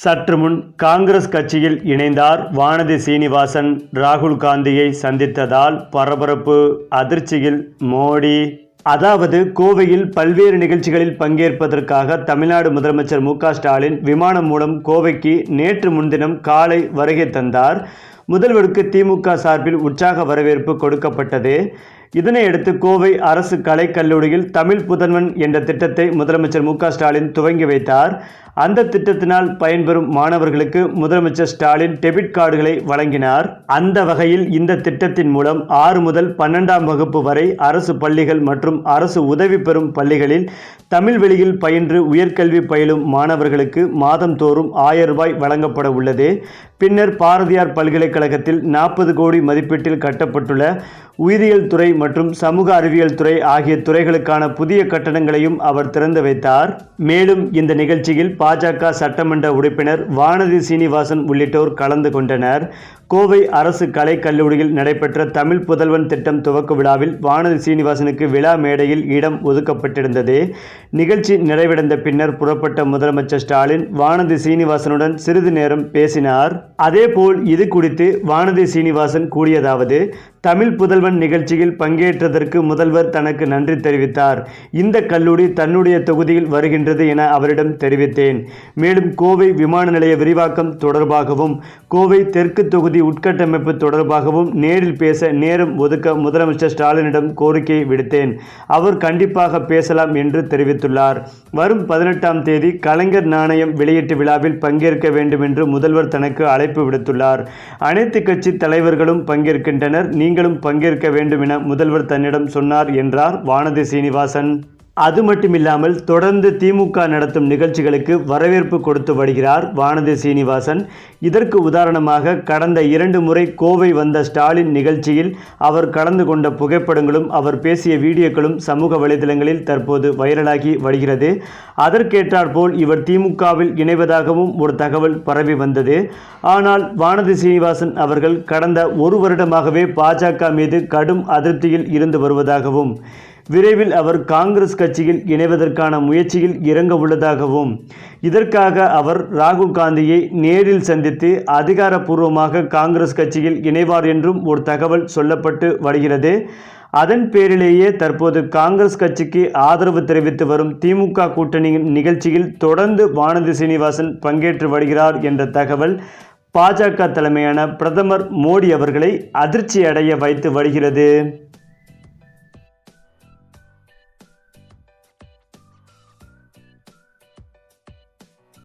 சற்று முன் காங்கிரஸ் கட்சியில் இணைந்தார் வானதி சீனிவாசன் ராகுல் காந்தியை சந்தித்ததால் பரபரப்பு அதிர்ச்சியில் மோடி. அதாவது கோவையில் பல்வேறு நிகழ்ச்சிகளில் பங்கேற்பதற்காக தமிழ்நாடு முதலமைச்சர் மு ஸ்டாலின் விமானம் மூலம் கோவைக்கு நேற்று முன்தினம் காலை வருகை தந்தார். முதல்வருக்கு திமுக சார்பில் உற்சாக வரவேற்பு கொடுக்கப்பட்டது. இதனையடுத்து கோவை அரசு கலைக்கல்லூரியில் தமிழ் புதன்வன் என்ற திட்டத்தை முதலமைச்சர் மு ஸ்டாலின் துவங்கி வைத்தார். அந்த திட்டத்தினால் பயன்பெறும் மாணவர்களுக்கு முதலமைச்சர் ஸ்டாலின் டெபிட் கார்டுகளை வழங்கினார். அந்த வகையில் இந்த திட்டத்தின் மூலம் ஆறு முதல் பன்னெண்டாம் வகுப்பு வரை அரசு பள்ளிகள் மற்றும் அரசு உதவி பெறும் பள்ளிகளில் தமிழ் வெளியில் பயின்று உயர்கல்வி பயிலும் மாணவர்களுக்கு மாதந்தோறும் ஆயிரம் ரூபாய் வழங்கப்பட உள்ளது. பின்னர் பாரதியார் பல்கலைக்கழகத்தில் நாற்பது கோடி மதிப்பீட்டில் கட்டப்பட்டுள்ள உயிரியல் துறை மற்றும் சமூக அறிவியல் துறை ஆகிய துறைகளுக்கான புதிய கட்டணங்களையும் அவர் திறந்து வைத்தார். மேலும் இந்த நிகழ்ச்சியில் பாஜக சட்டமன்ற உறுப்பினர் வானதி சீனிவாசன் உள்ளிட்டோர் கலந்து கொண்டனர். கோவை அரசு கலைக் கல்லூரியில் நடைபெற்ற தமிழ் புதல்வன் திட்டம் துவக்க விழாவில் வானதி சீனிவாசனுக்கு விழா மேடையில் இடம் ஒதுக்கப்பட்டிருந்தது. நிகழ்ச்சி நிறைவடைந்த பின்னர் புறப்பட்ட முதலமைச்சர் ஸ்டாலின் வானதி சீனிவாசனுடன் சிறிது நேரம் பேசினார். அதேபோல் இது குறித்து வானதி சீனிவாசன் கூறியதாவது தமிழ் புதல்வன் நிகழ்ச்சியில் பங்கேற்றதற்கு முதல்வர் தனக்கு நன்றி தெரிவித்தார். இந்த கல்லூரி தன்னுடைய தொகுதியில் வருகின்றது என அவரிடம் தெரிவித்தேன். மேலும் கோவை விமான நிலைய விரிவாக்கம் தொடர்பாகவும் கோவை தெற்கு தொகுதி உட்கட்டமைப்பு தொடர்பாகவும் நேரில் பேச நேரம் ஒதுக்க முதலமைச்சர் ஸ்டாலினிடம் கோரிக்கை விடுத்தேன். அவர் கண்டிப்பாக பேசலாம் என்று தெரிவித்துள்ளார். வரும் பதினெட்டாம் தேதி கலைஞர் நாணயம் வெளியீட்டு விழாவில் பங்கேற்க வேண்டும் என்று முதல்வர் தனக்கு அழைப்பு விடுத்துள்ளார். அனைத்து கட்சி தலைவர்களும் பங்கேற்கின்றனர். நீங்களும் பங்கேற்க வேண்டும் என முதல்வர் தன்னிடம் சொன்னார் என்றார் வானதி சீனிவாசன். அது மட்டுமில்லாமல் தொடர்ந்து திமுக நடத்தும் நிகழ்ச்சிகளுக்கு வரவேற்பு கொடுத்து வருகிறார் வானதி சீனிவாசன். இதற்கு உதாரணமாக கடந்த இரண்டு முறை கோவை வந்த ஸ்டாலின் நிகழ்ச்சியில் அவர் கலந்து கொண்ட புகைப்படங்களும் அவர் பேசிய வீடியோக்களும் சமூக வலைதளங்களில் தற்போது வைரலாகி வருகிறது. அதற்கேற்றாற்போல் இவர் திமுகவில் இணைவதாகவும் ஒரு தகவல் பரவி வந்தது. ஆனால் வானதி சீனிவாசன் அவர்கள் கடந்த ஒரு வருடமாகவே பாஜக மீது கடும் அதிருப்தியில் இருந்து வருவதாகவும் விரைவில் அவர் காங்கிரஸ் கட்சியில் இணைவதற்கான முயற்சியில் இறங்க உள்ளதாகவும் இதற்காக அவர் ராகுல் காந்தியை நேரில் சந்தித்து அதிகாரப்பூர்வமாக காங்கிரஸ் கட்சியில் இணைவார் என்றும் ஒரு தகவல் சொல்லப்பட்டு வருகிறது. அதன் பேரிலேயே தற்போது காங்கிரஸ் கட்சிக்கு ஆதரவு தெரிவித்து வரும் திமுக கூட்டணியின் நிகழ்ச்சியில் தொடர்ந்து வானதி சீனிவாசன் பங்கேற்று வருகிறார் என்ற தகவல் பாஜக தலைமையான பிரதமர் மோடி அவர்களை அதிர்ச்சி அடைய வைத்து வருகிறது.